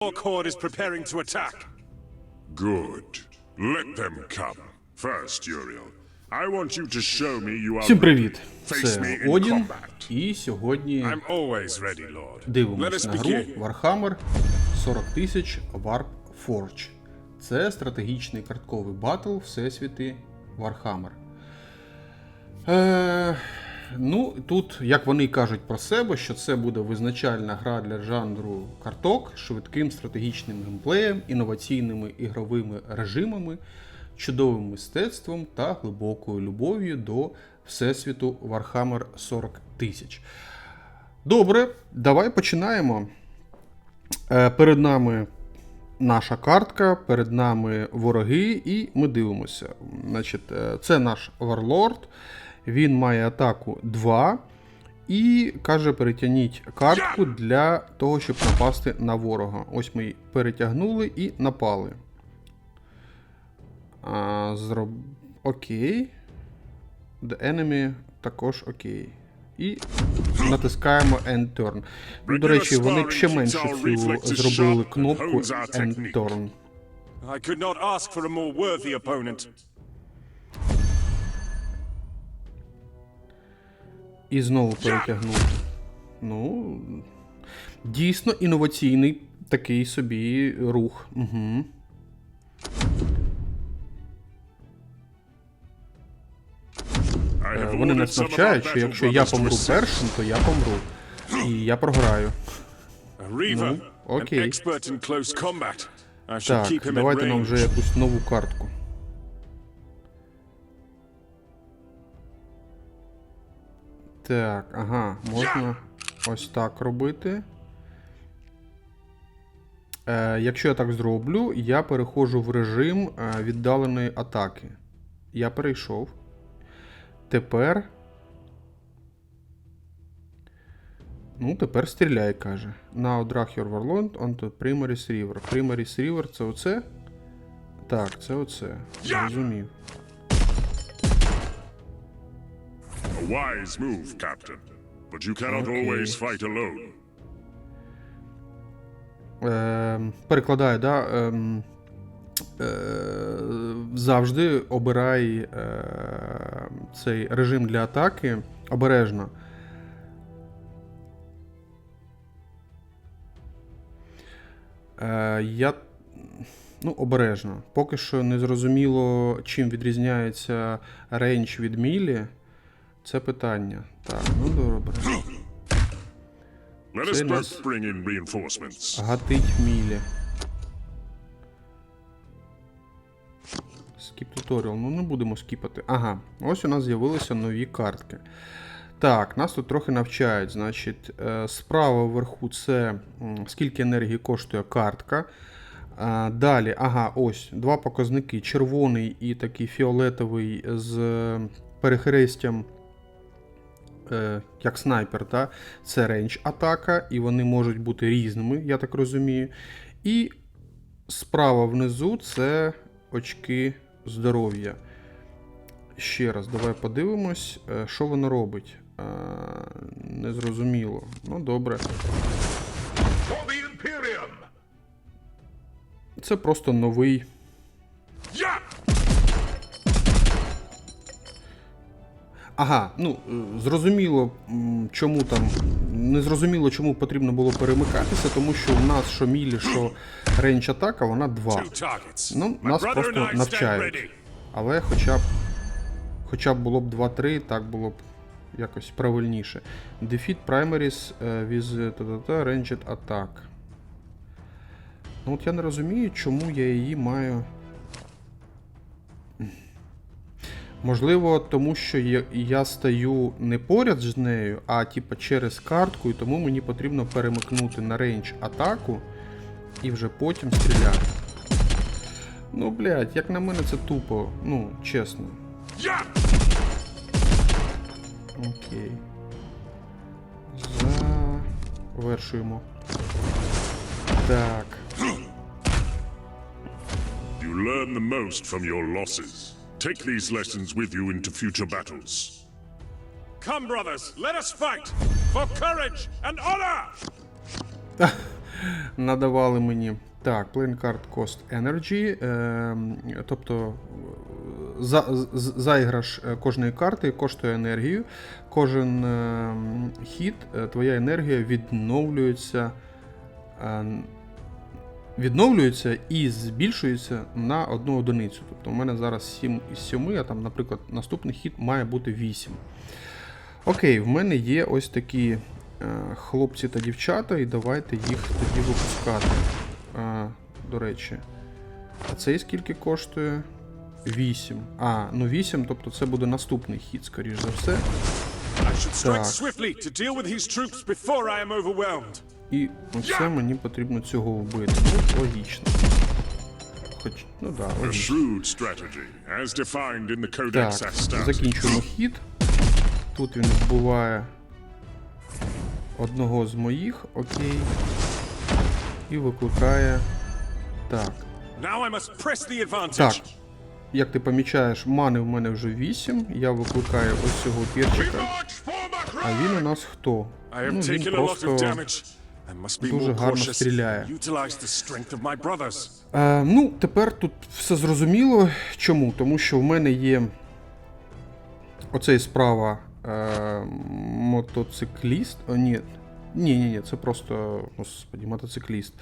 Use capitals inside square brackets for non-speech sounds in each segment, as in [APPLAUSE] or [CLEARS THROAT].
Orc horde is preparing to attack. Good. Let them come. First, Uriel, I want you to show me you are Всім привіт! Це me Одін, і сьогодні I'm always ready, Lord. Let дивимось на гру. Warhammer 40 тисяч Warp Forge. Це стратегічний картковий батл Всесвіти Warhammer. Е, ну, тут, як вони кажуть про себе, що це буде визначальна гра для жанру карток швидким стратегічним геймплеєм, інноваційними ігровими режимами, чудовим мистецтвом та глибокою любов'ю до Всесвіту Warhammer 40 тисяч. Добре, давай починаємо. Е, Перед нами наша картка, перед нами вороги, і ми дивимося. Значить, е, це наш варлорд. Він має атаку 2. І каже, перетягніть картку для того, щоб напасти на ворога. Ось ми перетягнули і напали. А, зроб... Окей. The enemy також окей. І натискаємо End Turn. Ну, до речі, вони ще менше цю зробили кнопку End Turn. I could not ask for a more worthy opponent. І знову перетягнути. Ну. Дійсно інноваційний такий собі рух. Угу. Вони нас навчають, що якщо я помру першим, то я помру. І я програю. I should Так, давайте нам вже якусь нову картку. Так, ага, можна ось так робити. Е, якщо я так зроблю, я переходжу в режим е, віддаленої атаки. Я перейшов. Тепер. Ну, тепер стріляй, каже. Now drag your warlord onto Primaris River. Primaris River це оце? Так, це оце. Зрозумів. Wise move, Captain. But you cannot Okay. always fight alone. Ем, перекладаю, да? Ем, е, завжди обирай е, цей режим для атаки обережно. Е, я. Ну, обережно. Поки що не зрозуміло, чим відрізняється рейндж від мілі. Це питання. Так, ну добре. In reinforcements. Гатить мілі. Скіп туторіал. Ну не будемо скіпати. Ага, ось у нас з'явилися нові картки. Так, нас тут трохи навчають. Значить, е, справа вверху це скільки енергії коштує картка. Далі, ага, ось два показники: червоний і такий фіолетовий з е, перехрестям е, як снайпер, та? це рейндж атака, і вони можуть бути різними, я так розумію. І справа внизу це очки здоров'я. Ще раз, давай подивимось, е, що воно робить. Е, Незрозуміло. Ну, добре. Це просто новий. Ага, ну е, зрозуміло, чому там. Не зрозуміло, чому потрібно було перемикатися, тому що у нас що мілі, що рейндж атака, вона 2. Ну, нас просто навчають. Але хоча б хоча б було б 2-3, так було б якось правильніше. Defeat primaries е, with та-та-та, ranged attack. Ну от я не розумію, чому я її маю. Можливо, тому що я, я стою не поряд з нею, а типа через картку, і тому мені потрібно перемикнути на рейндж атаку і вже потім стріляти. Ну, блядь, як на мене це тупо, ну, чесно. Окей. Завершуємо. Так. You learn the most from your losses. Take these lessons with you into future battles. Come, brothers, let us fight for courage and honor. надавали мені. Так, playing card cost energy. Е, тобто е, за, заіграш е, кожної карти коштує енергію. Кожен е, хід, е, твоя енергія відновлюється. Е, відновлюється і збільшується на одну одиницю. Тобто у мене зараз 7 із 7, а там, наприклад, наступний хід має бути 8. Окей, в мене є ось такі е, хлопці та дівчата, і давайте їх тоді випускати. Е, до речі, а цей скільки коштує? 8. А, ну 8, тобто це буде наступний хід, скоріш за все. Так. І оце мені потрібно цього вбити. Ну, логічно. Хоч, ну да, логічно. Так, закінчуємо хід. Тут він вбиває одного з моїх, окей. І викликає. Так. Так. Як ти помічаєш, мани в мене вже 8. Я викликаю ось цього перчика. А він у нас хто? Ну, він просто. Дуже гарно стріляє. Е, ну, тепер тут все зрозуміло. Чому? Тому що в мене є оцей справа е, мотоцикліст. О, ні. Ні, ні, ні, це просто. Господі, мотоцикліст.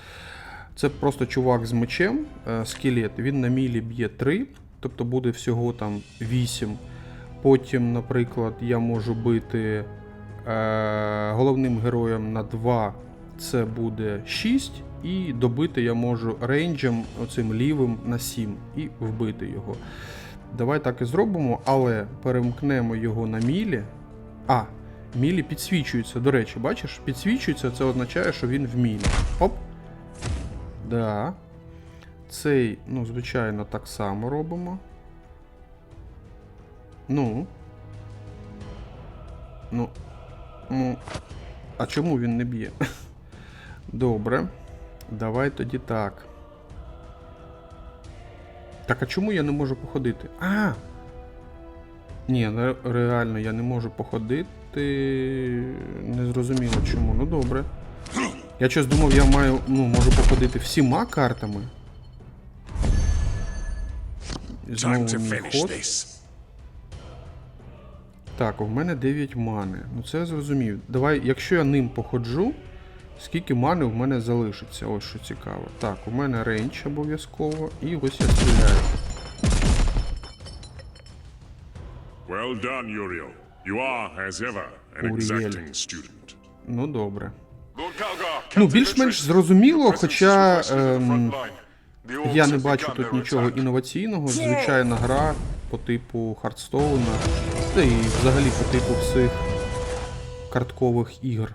Це просто чувак з мечем, е, скелет. Він на мілі б'є 3, тобто буде всього там 8. Потім, наприклад, я можу бити е, головним героєм на 2, це буде 6. І добити я можу рейнджем оцим лівим на 7 і вбити його. Давай так і зробимо, але перемкнемо його на мілі. А, мілі підсвічується. До речі, бачиш, підсвічується, це означає, що він в мілі. Оп. Да. Цей, ну, звичайно, так само робимо. Ну. Ну. Ну. А чому він не б'є? [LAUGHS] Добре. Давай тоді так. Так, а чому я не можу походити? А! Ні, ну, реально я не можу походити. Не зрозуміло чому. Ну добре. Я щось думав, я маю, ну, можу походити всіма картами. Знову ход. Так, у мене 9 мани. Ну це я зрозумів. Давай, якщо я ним походжу, скільки мани в мене залишиться? Ось що цікаво. Так, у мене рейндж обов'язково, і ось я стріляю. Well done, Uriel. You are, as ever, an exacting student. Ну добре. Ну, більш-менш зрозуміло, хоча ем, я не бачу тут нічого інноваційного. Звичайна гра по типу Хардстоуна, та і взагалі по типу всіх карткових ігр.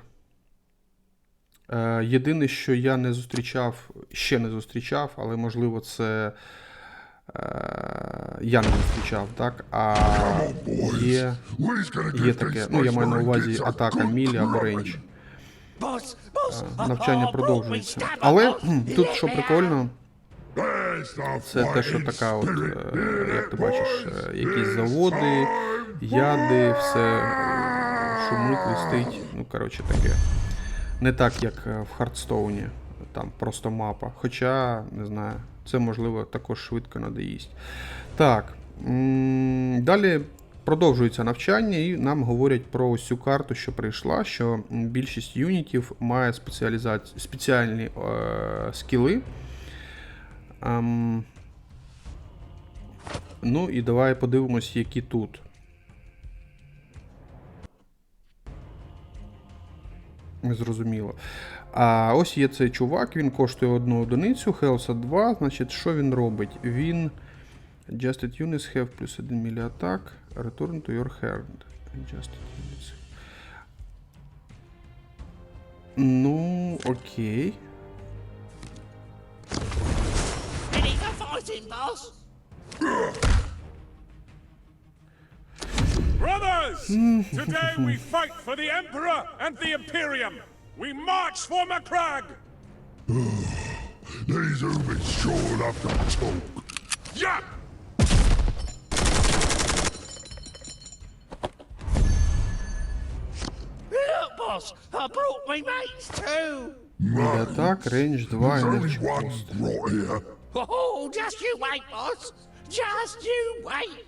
Е, єдине, що я не зустрічав, ще не зустрічав, але можливо це. Е, я не зустрічав, так? А є, є таке, ну я маю на увазі атака мілі або рейндж. Boss, Навчання продовжується. Але тут що прикольно, це те, що така, от, е, як ти бачиш, е, якісь заводи, яди, все е, шумить, листить. Ну, коротше, таке. Не так, як е, в Хардстоуні, там просто мапа. Хоча, не знаю, це можливо також швидко надоїсть. Так. Далі продовжується навчання, і нам говорять про ось цю карту, що прийшла, що більшість юнітів має спеціалізаці... спеціальні е, скіли. Ем, ну і давай подивимось, які тут. Зрозуміло. А ось є цей чувак, він коштує одну одиницю, Хелса 2. Значить, що він робить? Він. Adjusted units have плюс 1 мілі атак. Return to your hand. Adjusted units. Ну, окей. boss? Brothers, today we [LAUGHS] fight for the Emperor and the Imperium. We march for Macragge. [SIGHS] These humans sure love to talk. Yeah! Look, boss, I brought me mates too. Міля атак, рейндж 2, There's only енерджі one пост. rot here. Oh, just you wait, boss. Just you wait.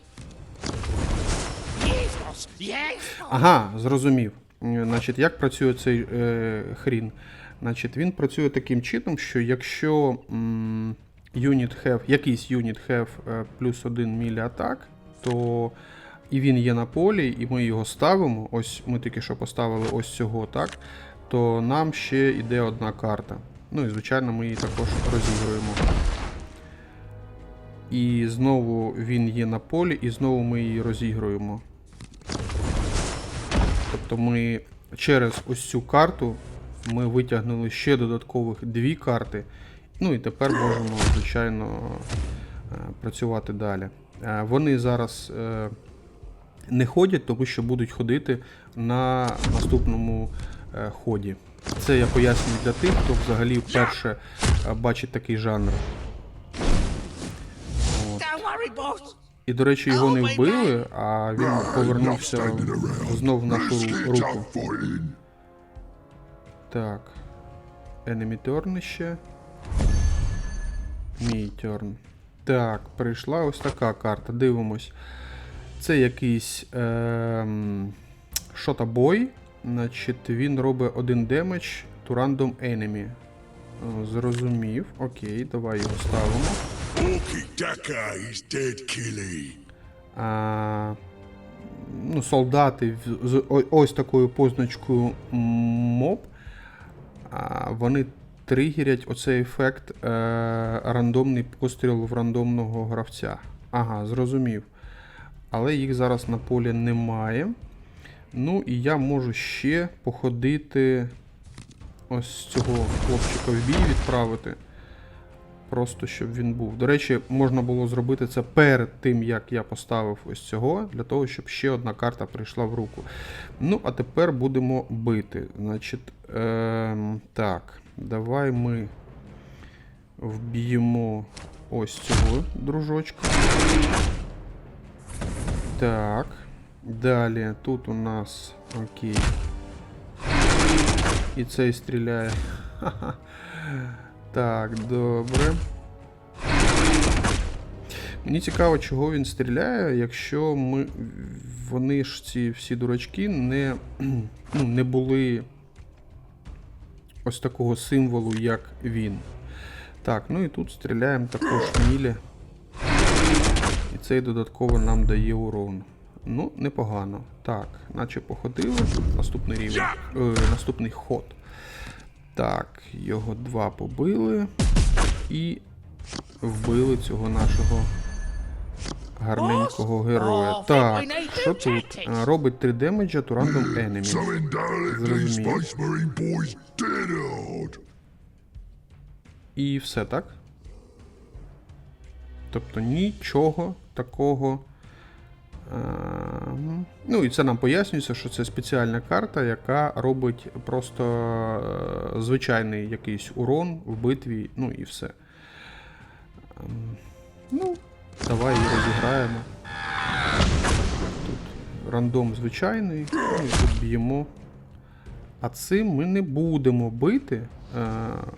Ага, зрозумів. Е, Значить, як працює цей е, хрін? Значить, він працює таким чином, що якщо м, unit have, якийсь unit have е, плюс 1 мілі атак, то і він є на полі, і ми його ставимо. Ось ми тільки що поставили ось цього, так? То нам ще йде одна карта. Ну і звичайно, ми її також розігруємо. І знову він є на полі, і знову ми її розігруємо. Тобто ми через ось цю карту ми витягнули ще додаткових дві карти. Ну і тепер можемо, звичайно, е, працювати далі. Е, Вони зараз е, не ходять, тому що будуть ходити на наступному ході. Це я пояснюю для тих, хто взагалі вперше бачить такий жанр. Boss. І, до речі, його не вбили, а він повернувся знов в нашу руку. Так. Enemy turn ще. Мій turn. Так, прийшла ось така карта. Дивимось. Це якийсь ем, шота-бой. Значить, він робить один демедж to random enemy. Зрозумів. Окей, давай його ставимо. Is dead, Killy. а, ну, солдати з ось такою позначкою моб, а, вони тригерять оцей ефект е, рандомний постріл в рандомного гравця. Ага, зрозумів. Але їх зараз на полі немає. Ну і я можу ще походити ось цього хлопчика в бій відправити. Просто щоб він був. До речі, можна було зробити це перед тим, як я поставив ось цього, для того, щоб ще одна карта прийшла в руку. Ну, а тепер будемо бити. Значить, ем, так, давай ми вб'ємо ось цього дружочка. Так. Далі тут у нас. Окей. І цей стріляє. [LAUGHS] Ха-ха. Так, добре. Мені цікаво, чого він стріляє, якщо ми. Вони ж ці всі дурачки не, ну, не були ось такого символу, як він. Так, ну і тут стріляємо також мілі. І цей додатково нам дає урон. Ну, непогано. Так, наче походили. Наступний рівень. Е, наступний ход. Так, його два побили. І вбили цього нашого гарненького героя. Так, що тут? Робить 3 демеджа to random enemy. І все так. Тобто нічого такого. А, ну і це нам пояснюється, що це спеціальна карта, яка робить просто е, звичайний якийсь урон в битві, ну і все. Ем, Ну, давай її розіграємо. Тут рандом звичайний, ну і тут б'ємо. А цим ми не будемо бити. Е,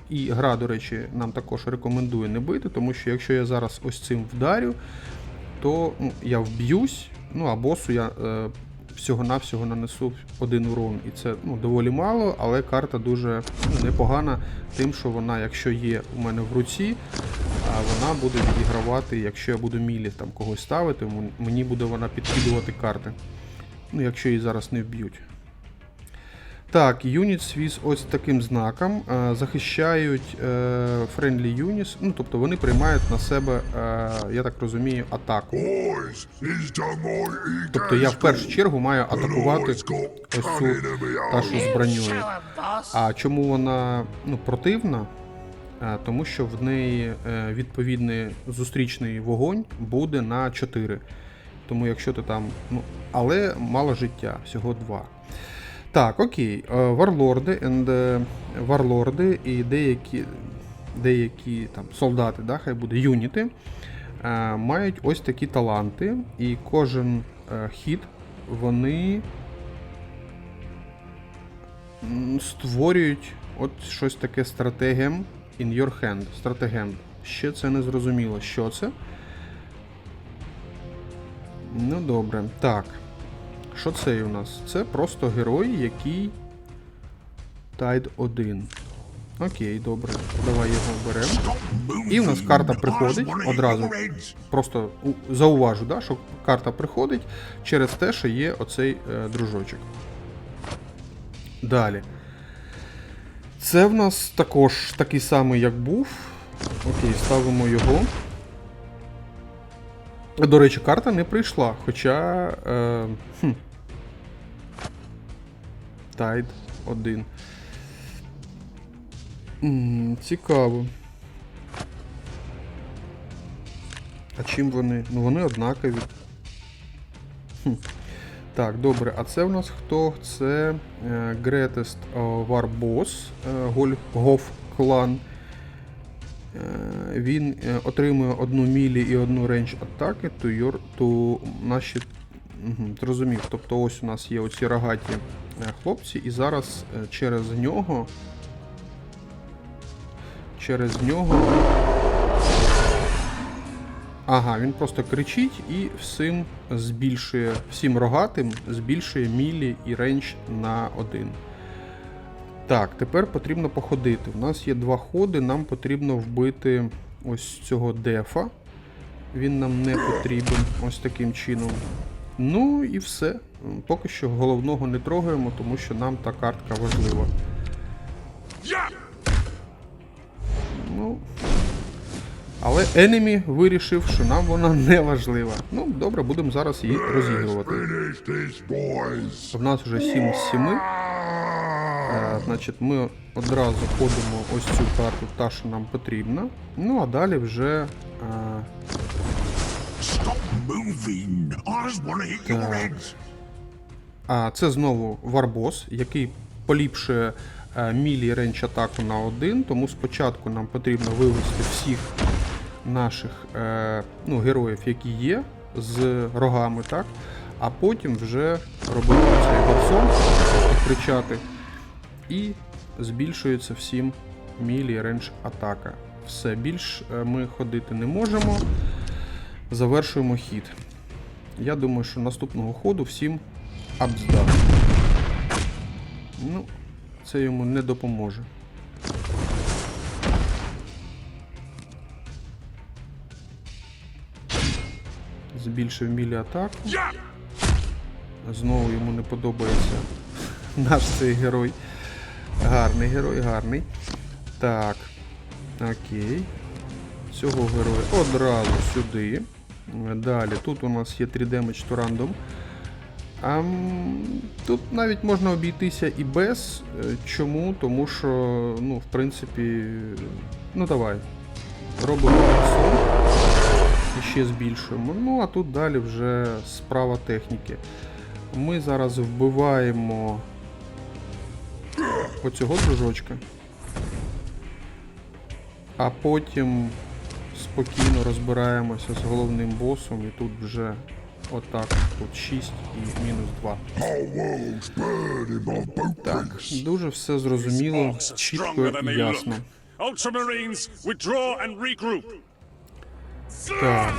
І гра, до речі, нам також рекомендує не бити, тому що якщо я зараз ось цим вдарю, то ну, я вб'юсь, ну а босу я е, всього-навсього нанесу один урон. І це ну, доволі мало, але карта дуже ну, непогана, тим, що вона, якщо є у мене в руці, вона буде відігравати, якщо я буду мілі там когось ставити, мені буде вона підкидувати карти. Ну, якщо її зараз не вб'ють. Так, юніт з ось таким знаком е, захищають е, friendly units, ну тобто вони приймають на себе, е, я так розумію, атаку. Тобто я в першу чергу маю атакувати ось цю enemy з броньою. А чому вона ну, противна? Е, Тому що в неї е, відповідний зустрічний вогонь буде на 4. Тому якщо ти там. Ну, але мало життя, всього 2. Так, окей. Е, Варлорди and, е, варлорди і деякі, деякі там солдати, да, хай буде юніти, е, мають ось такі таланти, і кожен хід вони створюють от щось таке стратегем in your hand. Стратегем. Ще це не зрозуміло, що це. Ну добре. Так. Що це у нас? Це просто герой, який. Тайд 1. Окей, добре. Давай його беремо. І в нас карта приходить одразу. Просто зауважу, да, що карта приходить через те, що є оцей е, дружочок. Далі. Це в нас також такий самий, як був. Окей, ставимо його. До речі, карта не прийшла, хоча. Е, хм. Тайд 1. М, Цікаво. А чим вони? Ну вони однакові. Хм. Так, добре, а це в нас хто? Це е, Greatest е, War Boss е, Golf клан. Е, Він е, отримує одну мілі і одну рейндж атаки to your, to наші. Зрозумів. Тобто ось у нас є оці рогаті е, хлопці, і зараз е, через нього. Через нього. Ага, він просто кричить і всім збільшує, всім рогатим збільшує мілі і рейндж на один. Так, тепер потрібно походити. У нас є два ходи, нам потрібно вбити ось цього дефа. Він нам не потрібен ось таким чином. Ну і все. Поки що головного не трогаємо, тому що нам та картка важлива. Ну. Але Enemy вирішив, що нам вона не важлива. Ну, добре, будемо зараз її розігрувати. В нас вже 7 з 7. Е, значить, ми одразу ходимо ось цю карту, та, що нам потрібна. Ну, а далі вже. Е, Heads! а це знову Варбос, який поліпшує е, мілі рейндж атаку на один. Тому спочатку нам потрібно вивести всіх наших е, ну, героїв, які є, з рогами, так? А потім вже робити цей тобто кричати, і збільшується всім мілі рейндж атака. Все, більш е, ми ходити не можемо. Завершуємо хід. Я думаю, що наступного ходу всім апздам. Ну, це йому не допоможе. Збільшив мілі атаку. Знову йому не подобається наш цей герой. Гарний герой, гарний. Так. Окей. Цього героя одразу сюди. Далі. Тут у нас є 3 damage to random. А, тут навіть можна обійтися і без. Е, Чому? Тому що, ну, в принципі. Ну давай. Робимо сон. І ще збільшуємо. Ну, а тут далі вже справа техніки. Ми зараз вбиваємо оцього дружочка. А потім спокійно розбираємося з головним босом, і тут вже отак. Тут 6 і мінус 2. Так, дуже все зрозуміло, чітко і ясно. Так.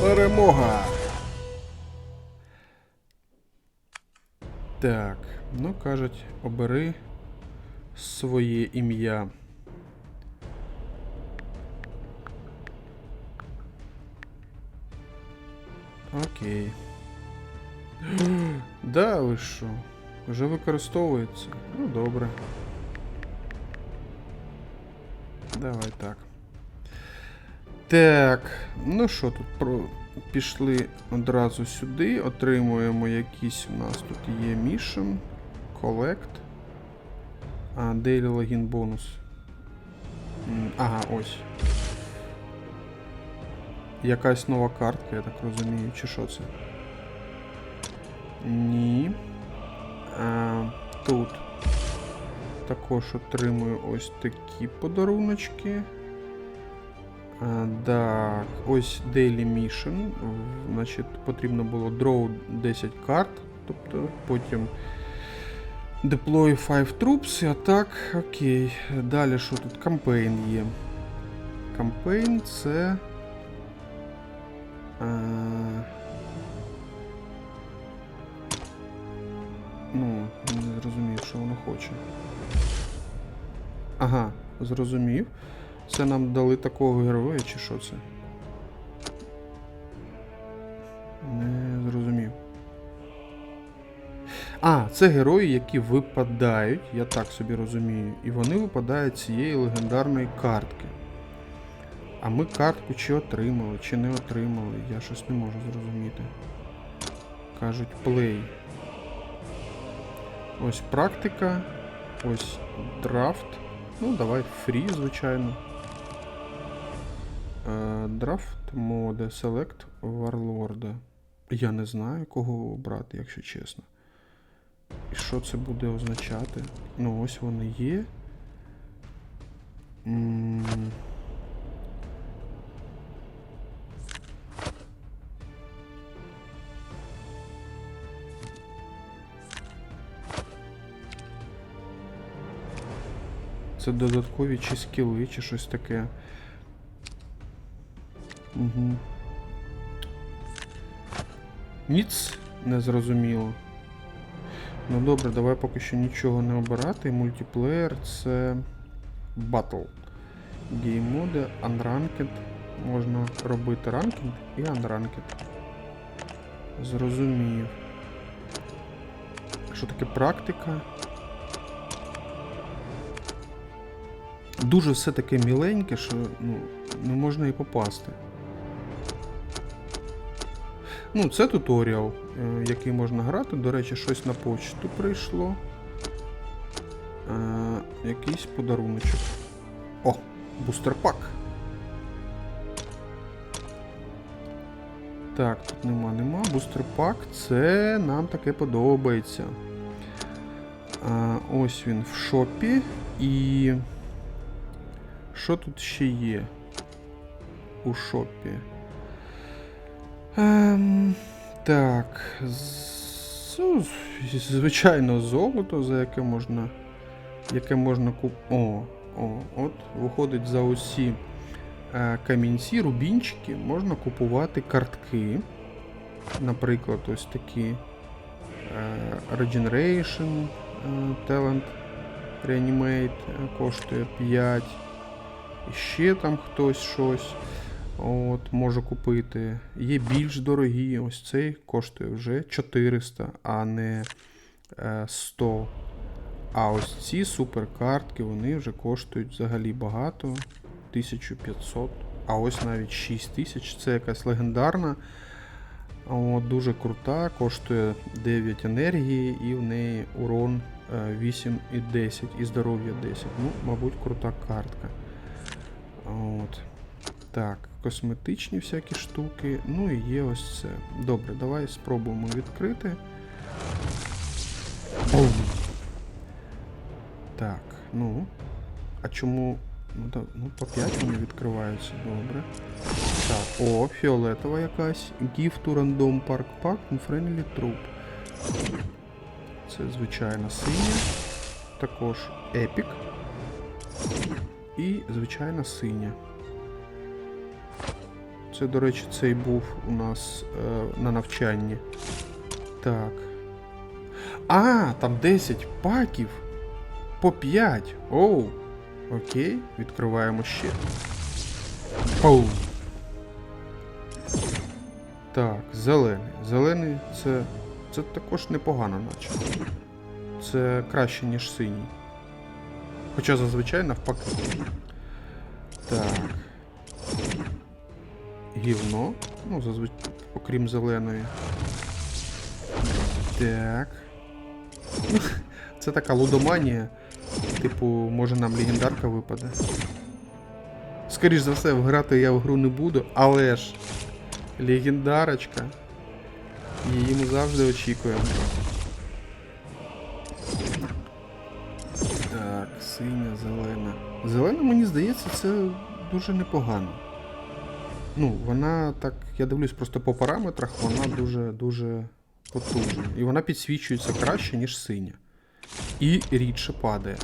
Перемога. Так, ну кажуть, обери своє ім'я. Окей. [GASPS] Да, ви що? Вже використовується. Ну добре. Давай так. Так, ну що тут про... пішли одразу сюди, отримуємо якісь у нас тут є Mission, Collect. А, Daily Login бонус. Ага, ось. Якась нова картка, я так розумію, чи що це? Ні. А, тут також отримую ось такі подаруночки. А, так, ось Daily Mission. Значить, потрібно було draw 10 карт, тобто потім Deploy 5 troops, а так, окей. Далі що тут? Кампейн є. Кампейн це. Е... Ну, не зрозумів, що воно хоче. Ага, зрозумів. Це нам дали такого героя, чи що це? Не зрозумів. А, це герої, які випадають, я так собі розумію, і вони випадають з цієї легендарної картки. А ми картку чи отримали, чи не отримали, я щось не можу зрозуміти. Кажуть, play. Ось практика, ось драфт. Ну, давай фрі, звичайно. Е, Драфт моде, Select Warlord. Я не знаю, кого обрати, якщо чесно. І що це буде означати? Ну, ось вони є. М, Це додаткові чи скіли, чи щось таке. Угу. Ніц не зрозуміло. Ну добре, давай поки що нічого не обирати. Мультиплеєр це Battle. Геймоди, Unranked. Можна робити ранкінг і Unranked. Зрозумів. Що таке практика? Дуже все таке міленьке, що ну, не можна і попасти. Ну, це туторіал, е, який можна грати. До речі, щось на почту прийшло. Е, якийсь подаруночок. О, бустерпак. Так, тут нема, нема. Бустерпак, це нам таке подобається. А, ось він в шопі. І. Що тут ще є? У шопі. Ем, так. ну, звичайно, золото, за яке можна. Яке можна куп... О, о, от виходить за усі е, камінці, рубінчики, можна купувати картки. Наприклад, ось такі е, Regeneration, е, Talent, Reanimate е, коштує 5. Ще там хтось щось. От, може купити. Є більш дорогі. Ось цей коштує вже 400, а не е, 100. А ось ці суперкартки, вони вже коштують взагалі багато. 1500. А ось навіть 6000. Це якась легендарна. От, дуже крута, коштує 9 енергії і в неї урон е, 8 і 10, і здоров'я 10. Ну, мабуть, крута картка. От. Так, косметичні всякі штуки. Ну і є ось це. Добре, давай спробуємо відкрити. Бум. Так, ну. А чому. Ну, да, ну по 5 вони відкриваються, добре. Так, о, фіолетова якась. Gift to random park pack and friendly troop. Це звичайно синя. Також епік. І звичайна синя. Це, до речі, цей був у нас е, на навчанні. Так. А, там 10 паків. По 5. Оу. Окей, відкриваємо ще. Пау. Так, зелений. Зелений це. Це також непогано, наче. Це краще, ніж синій. Хоча зазвичай навпаки. Так. Гівно. Ну, зазвичай, окрім зеленої. Так. [LAUGHS] Це така лудоманія. Типу, може нам легендарка випаде. Скоріш за все, грати я в гру не буду, але ж легендарочка. Її ми завжди очікуємо. Зелена. Мені здається, це дуже непогано. Ну, вона так, я дивлюсь просто по параметрах, вона дуже-дуже потужна. І вона підсвічується краще, ніж синя. і рідше падає.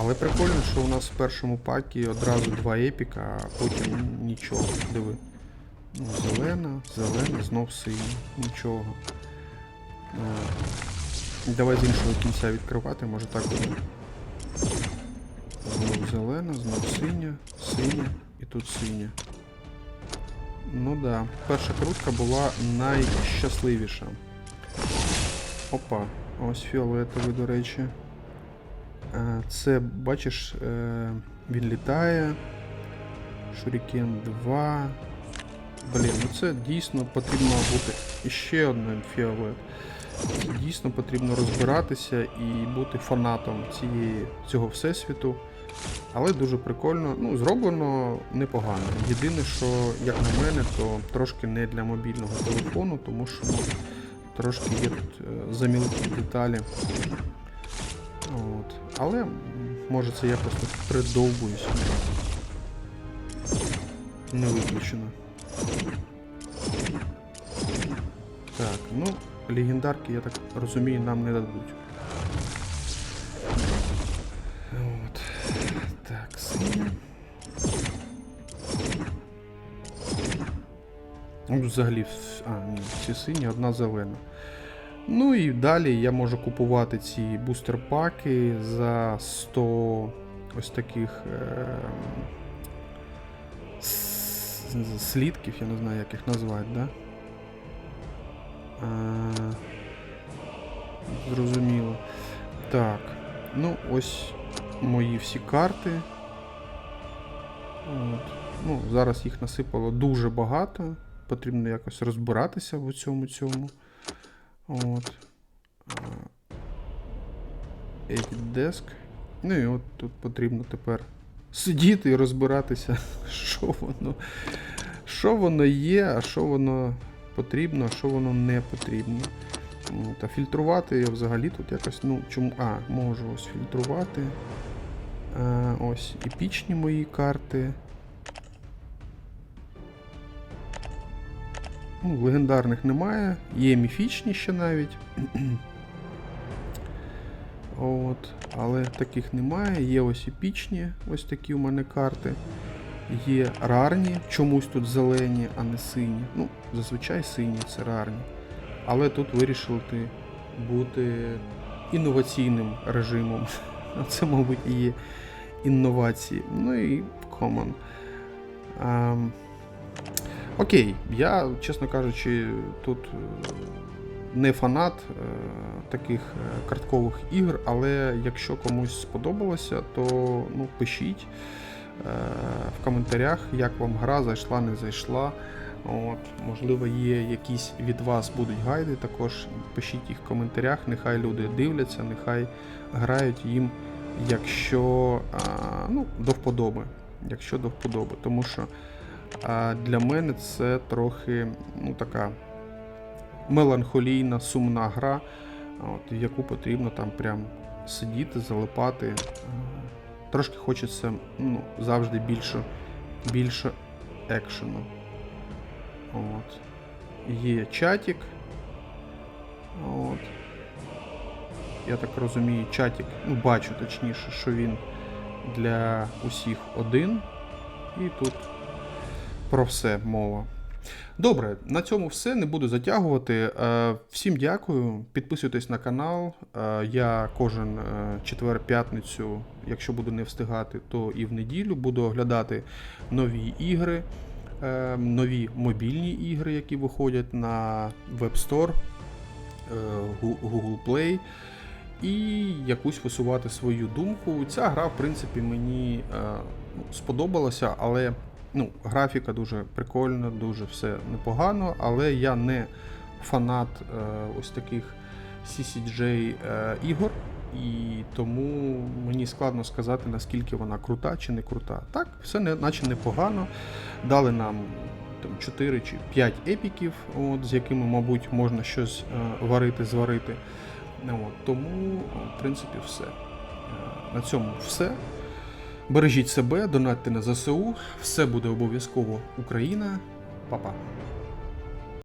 Але прикольно, що у нас в першому пакі одразу два епіка, а потім нічого. Диви. Ну, зелена, зелена, знов синя, нічого. Давай з іншого кінця відкривати, може так буде. Зелена, знов синя, синя і тут синя. Ну да, перша крутка була найщасливіша. Опа, ось фіолетовий, до речі. Е, Це, бачиш, е, він літає. Шурікен 2. Блін, ну це дійсно потрібно бути. І ще один фіолет. Дійсно потрібно розбиратися і бути фанатом цієї, цього всесвіту. Але дуже прикольно. Ну, зроблено непогано. Єдине, що, як на мене, то трошки не для мобільного телефону, тому що ну, трошки є тут е, замілкі деталі. От. Але може це я просто придовбуюсь. Не виключено. Так, ну, легендарки, я так розумію, нам не дадуть. Взагалі, а, ні, всі сині, одна зелена. Ну і далі я можу купувати ці бустер-паки за 100 ось таких е, с- слідків, я не знаю, як їх назвати, да? А, зрозуміло. Так, ну ось мої всі карти. От. Ну, зараз їх насипало дуже багато. Потрібно якось розбиратися в цьому цьому. От. Edit Desk. Ну і от тут потрібно тепер сидіти і розбиратися, [LAUGHS] що воно. Що воно є, а що воно потрібно, а що воно не потрібно. От, а фільтрувати я взагалі тут якось, ну, чому. А, можу ось фільтрувати. А, ось епічні мої карти. Ну, легендарних немає, є міфічні ще навіть. [CLEARS THROAT] От, але таких немає. Є ось епічні, ось такі у мене карти. Є рарні, чомусь тут зелені, а не сині. Ну, зазвичай сині це рарні. Але тут вирішили бути інноваційним режимом. [LAUGHS] Це, мабуть, і є інновації. Ну і common. Окей, я, чесно кажучи, тут е, не фанат е, таких е, карткових ігр, але якщо комусь сподобалося, то ну, пишіть в коментарях, як вам гра зайшла, не зайшла. От, можливо, є якісь від вас будуть гайди, також пишіть їх в коментарях, нехай люди дивляться, нехай грають їм, якщо ну, до вподоби. Якщо до вподоби. Тому що а для мене це трохи ну, така меланхолійна, сумна гра, от, яку потрібно там прям сидіти, залипати. Е, Трошки хочеться ну, завжди більше, більше екшену. От. Є чатик. От. Я так розумію, чатик, ну бачу точніше, що він для усіх один. І тут про все мова. Добре, на цьому все. Не буду затягувати. Е, Всім дякую. Підписуйтесь на канал. Е, Я кожен е, четвер-п'ятницю, якщо буду не встигати, то і в неділю буду оглядати нові ігри, нові мобільні ігри, які виходять на Web Store, Google Play. І якусь висувати свою думку. Ця гра, в принципі, мені ну, сподобалася, але ну, графіка дуже прикольна, дуже все непогано, але я не фанат е, ось таких CCJ е, ігор, і тому мені складно сказати, наскільки вона крута чи не крута. Так, все не, наче непогано. Дали нам там 4 чи 5 епіків, от, з якими, мабуть, можна щось е, варити, зварити. От, тому, в принципі, все. Е, На цьому все. Бережіть себе, донатьте на ЗСУ. Все буде обов'язково Україна. Па-па.